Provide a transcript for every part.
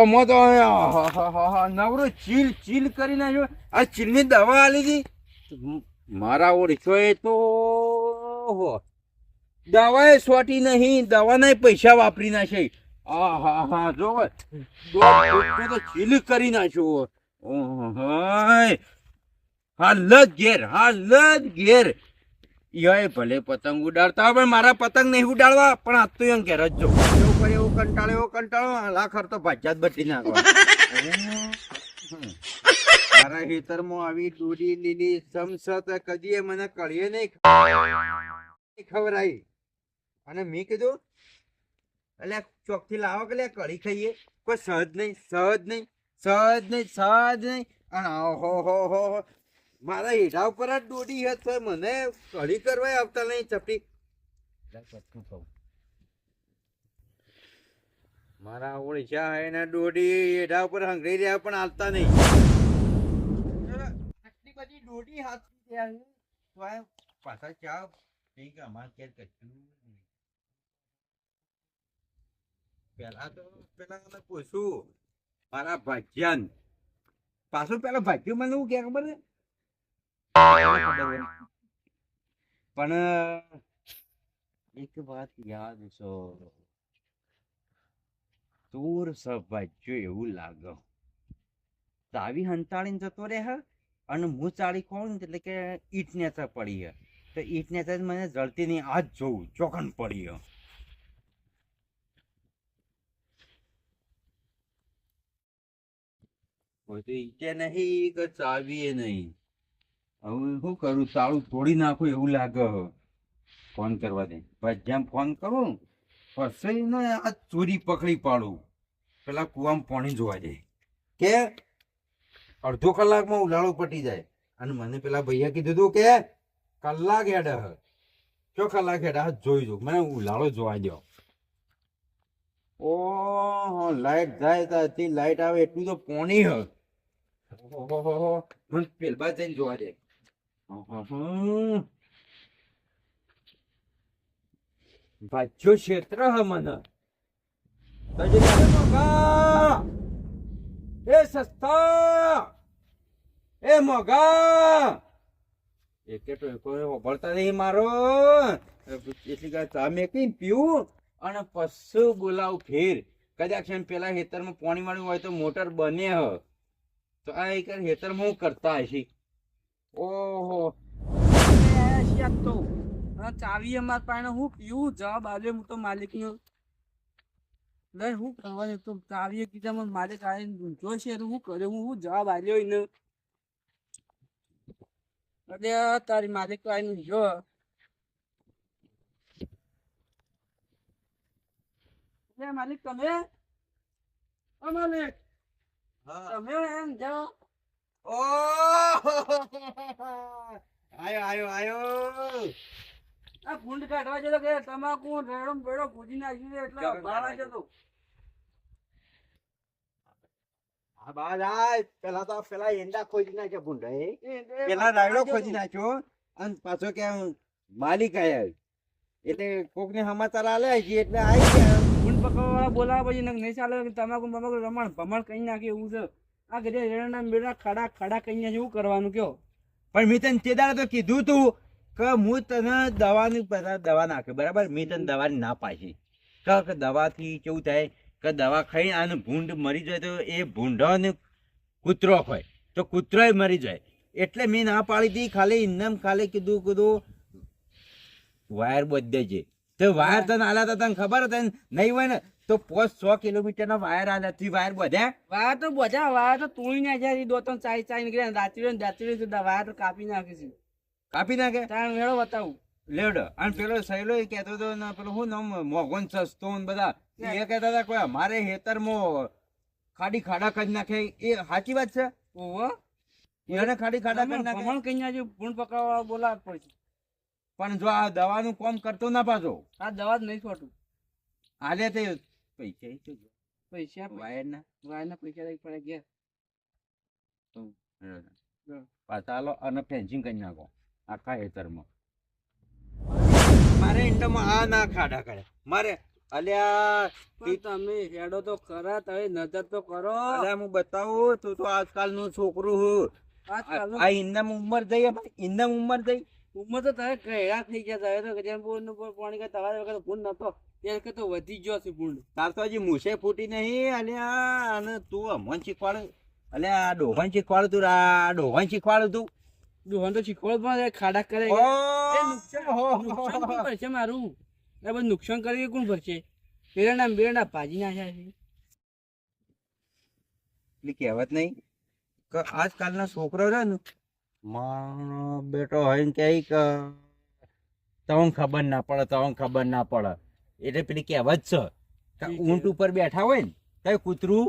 ઓમો તો નવરો ચીલ ચીલ કરી નાખ્યો આ ચીલની દવા આલી હતી મારા ઓળખો એ તો હો. દવાએ સોટી નહીં દવાના પૈસા વાપરી નાખે. આહાહા, જો દોઢ ફૂટનો તો ચીલ કરી નાખ્યો. હાલ જ ઘેર હાલ જ ઘેર. યાય ભલે પતંગ ઉડાડતા પણ મારા પતંગ નહીં ઉડાડવા પણ આજ તો એમ ઘેર જ જો. કંટાળો એવો કંટાળો લાખર તો ભાજ્યા જ બટી નાખો. મારા ખેતરમાં આવી દૂરી લીલી સમસત કદી એ મને કળીએ નહીં ખવરાઈ અને મેં કીધું એટલે ચોકથી લાવો કે કઢી ખાઈએ. કોઈ સહજ નહીં સહજ નહીં સહજ નહીં સહજ નહીં. અને હો હો હો મારા હીરા ઉપર જ દોડી હતી મને કઢી કરવા આવતા નહીં ચપટી. મારા ઓળશા એને દોડી એઢા ઉપર હંગરી રહ્યા, પણ આવતા નહીં. આટલી બધી દોઢી હાથથી ત્યાં તો પાછા ચા પી કે અમારે કશું પેલા તો મારા ભાજ્યાન પાછું પેલા ભાગ્યું મને હું કે ખબર છે? પણ એક વાત યાદ છો. તુર સભાજ્યો એવું લાગે. ચાવી હંતાળીને જતો રહે અને હું ચાળી કોણ એટલે કે ઈટ પડી તો ઈટ મને જળતી નહીં આજ જોઉં ચોકન પડી તો ઈટે નહીં કે ચાવીએ નહીં. હવે શું કરું? તાળું તોડી નાખું એવું લાગે ફોન કરવા દે. પછી જેમ ફોન કરું પછી ને આ ચોરી પકડી પાડું. પેલા કુવામાં પાણી જોવા દે કે અડધો કલાકમાં ઉલાળો પટી જાય. અને મને પેલા ભૈયા કીધું હતું કે કલાક હેડ હ. ચો કલાક હેડ હાથ જોઈ જો મને ઉલાળો જોવા દો ઓહો, લાઈટ જાય ત્યાંથી લાઈટ આવે, એટલું તો પોણી હ. મને પેલબા જઈને જોવા દે. ભાજ્યો ક્ષેત્ર મને એ સસ્તા એ મોગા એ કેટલો કોઈ હોભળતા નહીં મારો એટલી કાંઈ ચા કઈ પીવું અને પશુ બોલાવ ફેર કદાચ એમ પેલા હેતરમાં પાણી વાળું હોય તો મોટર બને હ તો આ એક હેતરમાં હું કરતા હશી ઓહો તો હા, ચાવી અમાર પાસે. હું પીવું જવાબ આલ્યો હું તો માલિક નો લે હું કરવાનું તો ચાવી કીધા મને માલિક આવીને જોશે તો હું કર્યો હું હું જવાબ આવ્યો એને? અરે તારી માલિક આવીને જો માલિક તમે? માલિક. તમે એમ જાઓ આયો આયો આયો. આ ગુંડ કાઢવા જતો કે તમાકુ રેડો બેડો ભૂજી નાખ્યું છે એટલે ચાલો, જતો. આ બાદ આય પેલા તો પેલા એંડા ખોજી નાખ્યા ભૂંડા એ એ- એ પેલા રાયડો ખોજી નાખ્યો અને પાછો કે માલિક એટલે કોક ને સમાચાર આલે છે એટલે આવી ગયા ગુંડ પકડવાવાળા બોલાવા પછી નહીં ચાલે તમાકુ બમાકુ રમણ ભમણ કઈ નાખે એવું છે. આ ઘરે રેડા બેડા ખડા ખડા કઈ નાખે એવું કરવાનું કયો? પણ મેં તને તે દાડે તો કીધું તું કે હું તને દવાની પહેલાં દવા નાખે, બરાબર? મેં તને દવાની ના પાછી કે દવાથી કેવું થાય? કે દવા ખાઈ આને ભૂંડ મરી જાય તો એ ભૂંડોને કૂતરો હોય. તો કૂતરોય મરી જાય. એટલે મેં ના પાડી હતી. ખાલી ઇન્દમ ખાલી કીધું કીધું, વાયર બધે છે. તો વાયર તને આલ્યા હતા તને ખબર હતા? નહીં હોય ને, તો પોચ સો કિલોમીટરના વાયર આલ્યા તું વાયર બધા? વાર તો બધા, વાયર તો તોડી નાખ્યા દો ત્રણ ચાઈ ચાઈ નીકળ્યા રાત્રિ રાત્રિ વાયર તો કાપી નાખીશું કાપી નાખે? તાણ મેળો બતાવું. લેડ અને પેલો સહેલો એ કહેતો હતો ને પેલો શું નામ? મોગન સસ્તો ને બધા. એ કહેતા હતા કોઈ અમારે હેતરમાં ખાડી ખાડા કરી નાખે. એ સાચી વાત છે? ઓહો. એને ખાડી ખાડા કરી નાખે. પણ કઈ આજે ગુંડ પકડવા બોલાવ પડશે. પણ જો આ દવાનું કોમ કરતો ના પાછો. આ દવા જ નહીં છોટું હાલે તે પૈસા તો પૈસા વાયરના. વાયરના પૈસા લઈ પડે ગયા પાછા હાલો અને ફેન્સિંગ કરી નાખો. આખા હેતરમાં મારે ઇન્ડમાં આ ના ખાડા કરે. મારે અલ્યા તમે હેડો તો ખરા તમે નજર તો કરો. અલ્યા હું બતાવું તું તો આજકાલનું છોકરું હું. આ ઇન્દમ ઉંમર જઈ અમારી ઉંમર જઈ ઉંમર તો તમે ગયડા થઈ ગયા તમે તો પાણી કે તમારા વખત પૂર્ણ નતો. તો વધી ગયો છે પૂર્ણ તાર તો હજી મૂછે ફૂટી નહીં અલ્યા અને તું અમન શીખવાડ. અલ્યા આ ડોભાન શીખવાડું તું આ ડોભાન શીખવાડું તું. દુકાન તો શીખવાડ પણ ખાડા કરે. નુકસાન કોણ ભરશે મારું? એ બધું નુકસાન કરી કોણ ભરશે? બેરણા બેરણા ભાજી નાખ્યા છે પેલી કહેવત નહીં કે આજકાલના છોકરો છે ને મારો બેટો હોય ને ક્યાંય કે તમને ખબર ના પડે તમને ખબર ના પડે. એટલે પેલી કહેવત છે કે ઊંટ ઉપર બેઠા હોય ને કઈ કૂતરું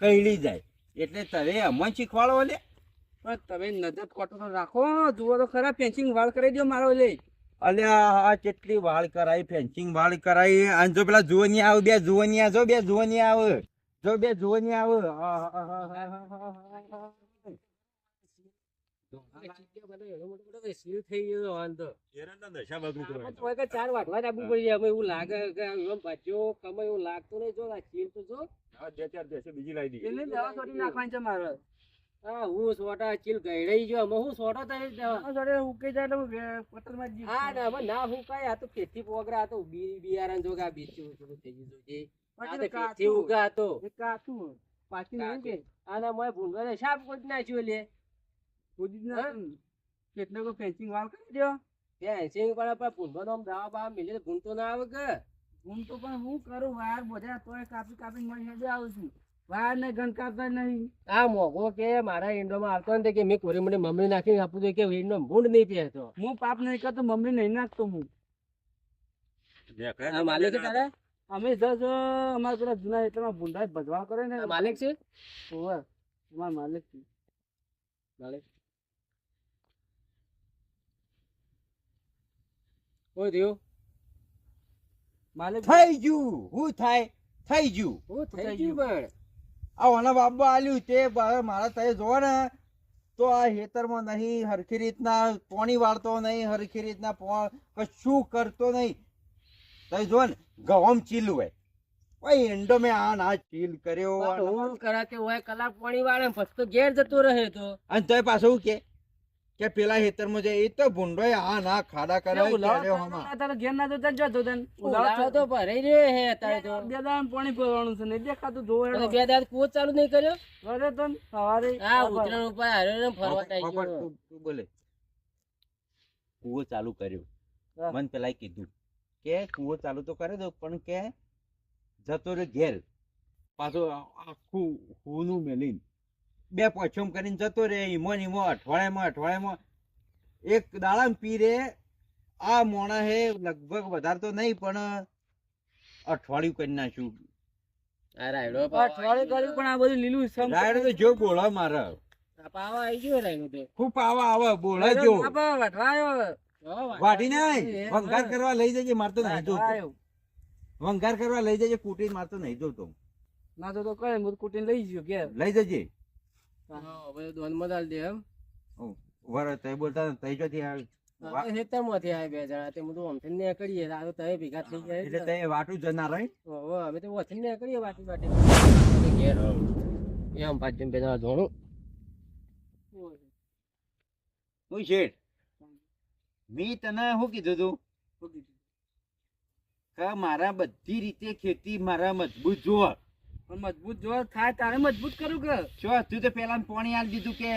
કહી જાય. એટલે તારે અમને શીખવાડો લે. પણ તમે નજર કોટો રાખો જુઓ તો ખરા ફેન્સિંગ વાળ કરી દો મારો લે અલ્યા આ કેટલી વાળ કરાઈ ફેન્સિંગ વાળ કરાઈ. અને જો પેલા જુવની આવે બે જુવની આવે જો બે જુવની આવે જો બે જુવની આવે. ચાર વાટવા આપવું પડી જાય એવું લાગે કે એમ કમાય એવું લાગતું નહીં જો આ ચીર તો જો એટલે દવા છોડી નાખવાની છે મારે. હા હું સોટા ચીલ ગયડાઈ ગયો અમે હું સોટો તારી જાય એટલે હા ના હવે ના હુકાય આ તો ખેતી પોગરા તો બી બિયારણ જોગા આ બીજ થઈ ગયું છે. આ તો ખેતી ઉગા હતો. કાતું પાછી નહીં કે આના મોય ભૂંગરે સાપ નાખ્યો લે જ ના કેટલો કો ફેન્સિંગ વાળ કરી દો ફેન્સિંગ પણ ભૂંગો નો દવા બા મિલે ભૂંગ ના આવે કે? ભૂંગ તો પણ હું કરું વાર બધા તોય કાપી કાપી મળી આવું છું. વાર ને ગણ નહીં. આ મોગો કે મારા ઈંડોમાં આવતો ને કે મેં કોરી મને મમરી નાખી આપું તો કે ઈંડો ભૂંડ નહીં પહેરતો. હું પાપ નહીં કરતો મમરી નહીં નાખતો હું. માલિક તારે? અમે જજ અમારા પેલા જૂના એટલામાં ભૂંડા ભજવા કરે ને. માલિક છે? ઓવે અમારા માલિક છે. માલિક. કોઈ થયું? માલિક થઈ ગયું. હું થાય? થઈ ગયું. હું થઈ ગયું. પણ. આ ઓના બાબા આલ્યું તે મારા તય જો ને તો આ હેતરમાં નહીં હરખી રીતના પોણી વાળતો નહીં હરખી રીતના કશું કરતો નહીં. તય જો ને ગવમ ચીલ હોય. ઓય એન્ડો મેં આ ના ચીલ કર્યો. હું કરાતે હોય કલાક પોણી વાળે પછી તો ઘેર જતો રહે તો. અને તોય પાછું કે? કે પેલા હેતરમાં જાય એ તો ભૂંડો આ ના ખાડા કરે તારે ઘેર ના જોતા જો ઉલાળો તો ભરાઈ રહ્યો હે તો. બે દાન પાણી ભરવાનું છે નહીં દેખાતું જોવે બે દાન કૂવો ચાલુ નહીં કર્યો? અરે તો સવારે હા ઉતરણ ઉપર હારે ફરવા ખબર ગયો. તું બોલે. કૂવો ચાલુ કર્યો. મન પેલા કીધું કે કૂવો ચાલુ તો કરે દો પણ કે જતો રે ઘેર. પાછો આખું હોનું મેલીન. બે પોછમ કરીને જતો રે ઈમો ઈમો અઠવાડિયામાં અઠવાડિયામાં એક દાડા પી રે. આ મોણા હે લગભગ વધારે તો નહીં પણ અઠવાડિયું કરી નાખ્યું. અઠવાડિયે કર્યું પણ આ બધું લીલું રાયડો તો જો બોલા મારે. પાવા આવી ગયો રાયડો તો. ખૂબ પાવા આવે બોલા જો. વાટી નહીં વંગાર કરવા લઈ જજે માર તો નહીં જોતો. વંગાર કરવા લઈ જજે કુટી માર તો નહીં જોતો. ના તો તો કરે હું કુટીને લઈ ગયો ઘેર. લઈ જજે. હવે દોન મદાલ દે એમ. વર તય બોલતા ને તય જોથી આ વા- ખેતરમાંથી બે જણા તે બધું અમથીને કરીએ આ તો તમે ભેગા થઈ જાય એટલે તય વાટું જનાર હે ઓહો, અમે તો વચન નીકળીએ વાટી વાટી. ઘેર એમ બે જણા જોણું હું શેઠ? મી તને શું કીધું તું? કે મારા બધી રીતે ખેતી મારા મજબૂત જોવા. પણ મજબૂત જો થાય તારે મજબૂત કરું કે? જો તું તો પેલા પાણી આલી દીધું કે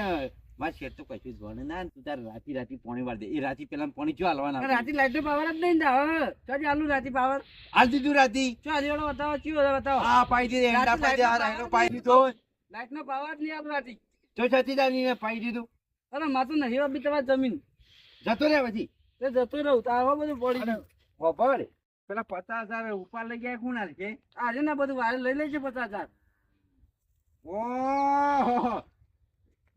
માર શેર તો કશું જોવાનું ના તું તારે રાતી રાતી પાણી વાળ દે. એ રાતી પેલા પાણી જો હાલવાના રાતી લાઈટ નો પાવર જ નહીં ને હવે ચાલ આલુ રાતી પાવર હાલ દીધું રાતી? ચો આજે વાળો બતાવો છે બતાવો. હા પાઈ દીધે એન્ડા પાઈ દે આ પાઈ દીધો લાઈટ નો પાવર નહીં આપ રાતી. તો ને પાઈ દીધું. અરે માતું નહીં બી તમારી જમીન. જતો રહે પછી તે જતો રહું તારો બધું પડી ખબર? પેલા પચાસ હજાર ઉપર લઈ ગયા કોણ હાલ? છે આજે ના બધું વારે લઈ લેજે પચાસ હજાર. ઓહો!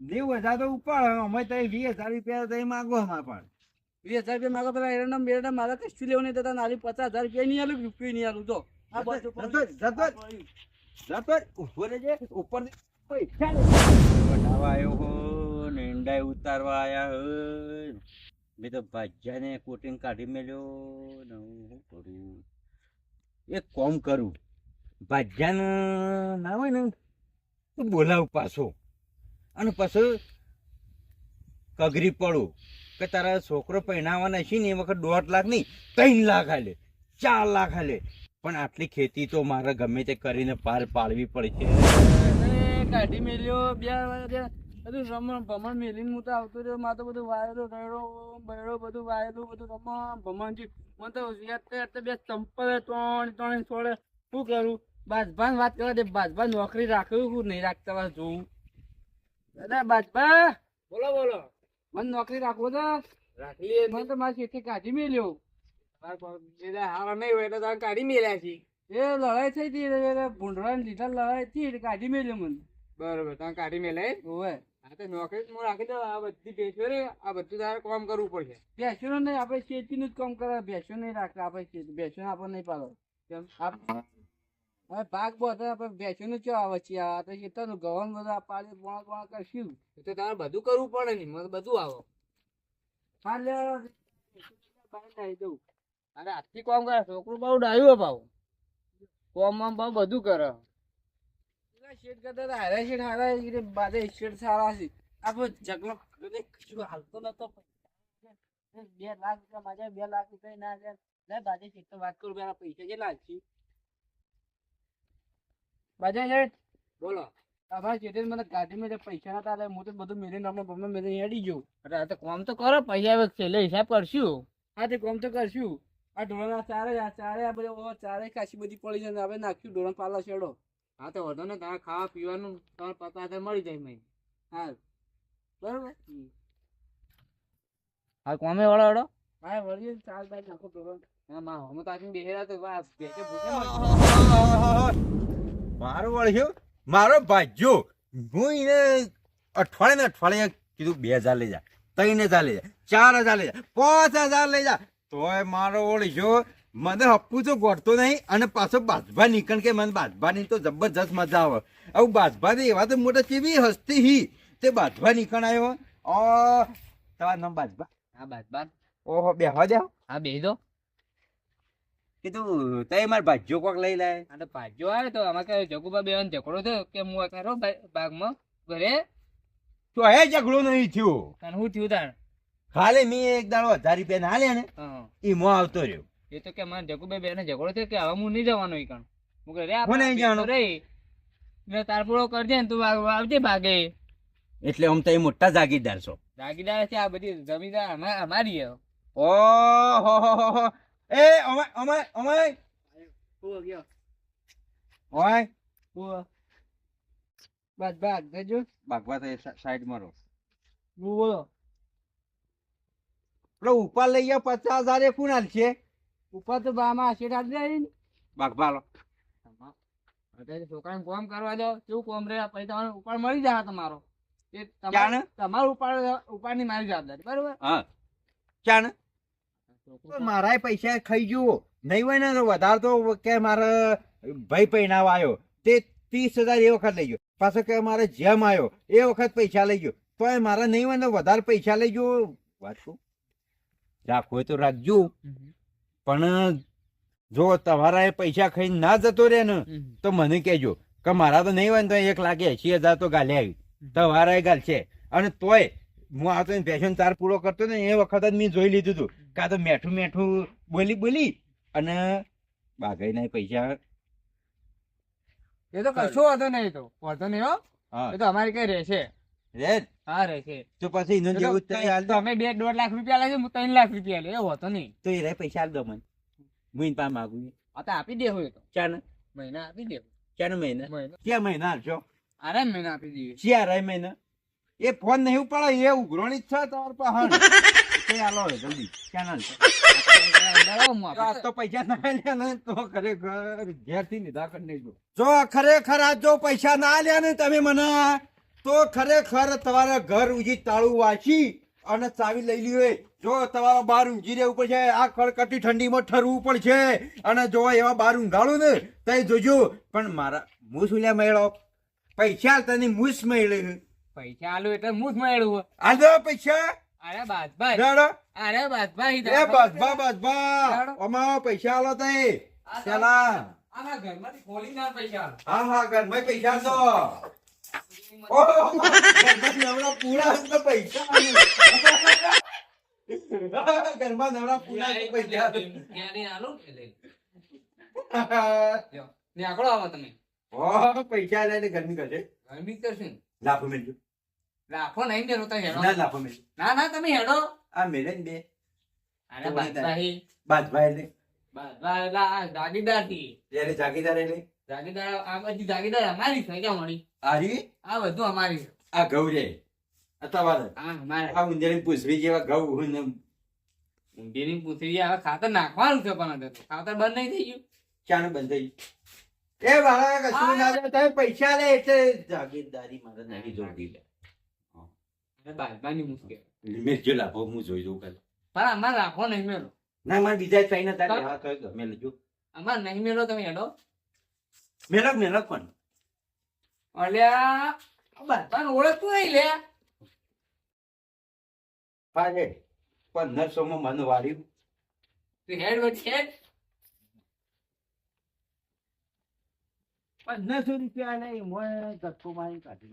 નેવું હજાર તો ઉપાડ અમે તો વીસ હજાર રૂપિયા તો માગો અમાર પણ. વીસ હજાર રૂપિયા માગો પેલા એરડમ બેરંડા મારા કશું લેવું નહીં થતા નાલી પચાસ હજાર રૂપિયા નહીં આલું રૂપિયા નહીં આલું તો આ બાજુ જતો. ઊભો રહેજે ઉપર પૈસા આવ્યો હો ને ઈંડાય ઉતારવા આવ્યા હો. મેં તો ભાજ્યાને કોટિંગ કાઢી મેલ્યો ને હું કરું? એક કોમ કરું. ભાજ્યાને ના હોય ને, તો બોલાવ પાછો. અને પછી કગરી પડું કે તારા છોકરો પહેણાવાના છે ને, એ વખત દોઢ લાખ નહીં, ત્રણ લાખ હાલે ચાર લાખ હાલે પણ આટલી ખેતી તો મારે ગમે તે કરીને પાર પાડવી પડશે. છે કાઢી મેલ્યો, બે બધું રમણ ભમણ મેલીને હું તો આવતો રહ્યો. મારે તો બધું વાયરો રડો બૈરો બધું વાયરું બધું રમણ ભમણ થયું મને તો યાદ યાદ બે ચંપલ ત્રણ ત્રણ છોડે શું કરું? બાજભાન વાત કરવા દે બાજભા નોકરી રાખ્યું હું નહીં રાખતા જોઉં. દાદા બાજભા બોલો બોલો. મને નોકરી રાખવો તો રાખી મને તો મારી ચેઠી કાઢી મેલ્યો. હારા નહીં હોય એટલે કાઢી મેલ્યા છે. એ લડાઈ થઈ હતી ભૂંડરા લીધા લડાઈ એટલે કાઢી મેલ્યો મને. બરોબર તમે કાઢી મેલે ઓવે. હા તો નોકરી હું રાખી દઉં આ બધી ભેંસો રે આ બધું તારે કામ કરવું પડશે. ભેંસો નહીં આપણે ખેતીનું જ કામ કરે ભેંસો નહીં રાખતા આપણે ભેંસો આપણે નહીં પાડો. કેમ? હવે ભાગ બધો આપણે ચો આવે છે આ તો ખેતરનું ગવન બધા પાડી પોણા પોણા કરશું. તો તમારે બધું કરવું પડે ને મને બધું આવો. હા લે દઉં અરે આજથી કામ કરે છોકરું બહુ ડાયું ભાવ. કોમમાં બહુ બધું કરે. શેઠ કરતા હતા હારા શેડ હારા છે, બાજે શેડ સારા છે. આપો જગલો કશું હાલતો નતો. બે લાખ રૂપિયા માજા બે લાખ રૂપિયા ના છે લે બાજે શેડ તો વાત કરું પેલા પૈસા કેટલા છે બાજે શેઠ બોલો. તમારા શેઠે મને ગાડી મેં પૈસા નતા આલે હું તો બધું મેળવીને આપણે બમે મેરે હેડી ગયું. અરે આ તો કામ તો કરો પૈસા હવે છેલ્લે હિસાબ કરશું. હા તે કામ તો કરશું. આ ઢોરણ ચારે આ ચારે આ બધા ચારે કાશી બધી પડી છે હવે નાખ્યું ઢોરણ પાલા છેડો હા તો વધો ને તારા ખાવા પીવાનું તમારે પચાસ મળી જાય મહિને હા બરોબર? હા કોમે વળો વળો હા વળીએ ચાલ ભાઈ નાખો ઢોળણ હા માં અમે તો આખી બેહેરા તો બસ બેસે ભૂખે મારો વળ્યો? મારો ભાજ્યો. હું એને અઠવાડિયે ને અઠવાડિયે કીધું બે હજાર લઈ જા ત્રણ હજાર લઈ જા ચાર હજાર લઈ જા પાંચ હજાર લઈ જા. તોય મારો વળ્યો મને હપ્પું તો ગોઠતો નહીં અને પાછો બાજભા નીકળ કે મને બાજભાની તો જબરજસ્ત મજા આવે. આવું બાજભા એવા તો મોટા કેવી હસ્તી હી તે બાજભા નીકળ આવ્યો. ઓ તમારું નામ બાજભા? હા બાજભા. ઓહો બેહવા દે હા. બે દો. કીધું તઈ મારા ભાજ્યો કોક લઈ લે અને તો ભાજ્યો આવે તો આમાં કઈ જગુબા બેન ઝઘડો થયો કે હું કરો બાગમાં ઘરે? તો હે ઝઘડો નહીં થયો. અને હું થયું તાર ખાલી મેં એક દાડો હજાર રૂપિયા ના લે ને હા. એ મો આવતો રહ્યો. એ તો કે મારા જગુભાઈ બેન ઝઘડો થયો કે હવે હું નહીં જવાનો એ કણ. હું કહે રે હું નહીં જવાનો. રહી. ને તાર પૂરો કરજે ને તું આવ- આવજે ભાગે. એટલે આમ તો એ મોટા જાગીરદાર છો. જાગીરદાર છે આ બધી જમીદાર અમા- અમારી હે. ઓહો હો હો હો. એ અમાય અમાય અમાય હું ગયો ઓય. હું બસ બસ દેજો બાગવા તો સાઈડ મારો હું બોલો. પેલો ઉપર લઈ ગયા પચાસ હજાર એ કુણાલ હાલશે ઉપર તો બામાં આશીર્વાદ દે બાગભાલો અત્યારે છોકરાને કોમ કરવા દો કેવું કોમ રે પછી તમારો ઉપાડ મળી જાય તમારો. એ ક્યાં તમારો તમારો ઉપાડ ઉપાડની મારી જવાબદારી બરોબર? હા. ચાને મારા પૈસા ખાઈ જુઓ નહીં હોય ને તો વધારે તો કે મારે ભાઈ પૈણાવ આવ્યો તે ત્રીસ હજાર એ વખત લઈ ગયો. પાછો કે મારે જેમ આવ્યો એ વખત પૈસા લઈ ગયો. તો એ મારા નહીં હોય ને વધારે પૈસા લઈ ગયો. વાત રાખવું હોય તો રાખજો. પણ જો તમારા એ પૈસા ખાઈને ના જતો રહે ને તો મને કહેજો કે મારા તો નહીં હોય ને તો એક લાખ એસી હજાર તો ગાલે આવી. તમારા ગાલ છે. અને તોય હું આવતો તો ફેશન ચાર પૂરો કરતો ને એ વખત જ મેં જોઈ લીધું હતું કાં તો મેઠું મેઠું બોલી બોલી અને બાગાઈના પૈસા એ તો કશો વાંધો નહીં તો. વાંધો નહીં હો. એ તો અમારે કઈ રહેશે. રે હા રહેશે તો પછી એ જેવું તઈ હાલ તમે લાખ રૂપિયા લેજો હું ત્રણ લાખ રૂપિયા લે એ વાંધો નહીં. તો એ રે પૈસા હાલ દો મને. એને પા માગું આ તો આપી તો. ચાને? મહિના આપી દેવું. ચાનો મહિના? મહિના. મહિના હાલશો આરામ મહિના આપી દઈએ ચાર આય મહિના? એ ફોન નહીં ઉપાડે એ ઉઘરોણી જ છે તમાર પાસે. તે હાલો જલ્દી. ક્યાં આ તો પૈસા ના લ્યા ને તો ખરેખર ઘેરથી નિધા કરી જો ખરેખર આ જો પૈસા ના લ્યા ને તમે મને તો ખરેખર તમારા ઘર ઉજી તાળું વાંચી અને ચાવી લઈ લીધું હોય જો તમારો બાર ઊંઘી રહેવું પડશે આ કડકટી ઠંડીમાં ઠરવું પડશે. અને જો એવા બાર ઊંઘાડું ને તો જોજો પણ મારા મૂસ ઉલ્યા મેળો. પૈસા તને મૂસ મેળ્યું પૈસા આલુ એટલે મૂસ મેળવું મળ્યું પૈસા. અરે અરે એ. અમારા પૈસા આલો તઈ પેલા. આના ઘરમાંથી ખોલી ના પૈસા. હા હા ઘરમાં પૈસા તો નવરા પૂરા પૈસા. ઘરમાં નવરા પૂરા પૈસા ને આકડો આવો તમે પૈસા લઈને ઘરની કરશે ગરમી કરશે. લાફો નહીં મેળો તો હેડો. ના લાફો ના ના તમે હેડો. આ મેલે ને બે અરે બાદશાહી બાજભાઈ એટલે બાદશાહ એટલે થી જાગીદાર એટલે આ બધી અમારી છે ક્યાં મળી? આરી? આ બધું અમારી છે. આ ઘઉં રે આ આ અમારે. આ ઉંદરની પૂછડી જેવા ઘઉં ઊંધીની પૂછડી હવે ખાતર નાખવાનું છે પણ હવે ખાતર બંધ નહીં થઈ ગયું. ચાનું બંધ થઈ એ વાળા કશું ના તમે પૈસા લે એટલે જાગીરદારી મારે નહીં જોતી અને બાદબાની મુશ્કેલ જો લાભો હું જોઈ દઉં કાલે પણ અમારે રાખો નહીં મેળો. ના મારે બીજા ચાઈ ના તારે હા. હા તો ગમે લેજો. અમારે નહીં મેળો તમે હેડો. મેલક મેલક પણ અલ્યા બાદબાને ઓળખતું નહીં લે. રે પંદરસો માં મને વાળ્યું. તું હેડ વચ્ચે હેડ. પંદરસો રૂપિયા નહીં મોય ધક્કો મારી કાઢી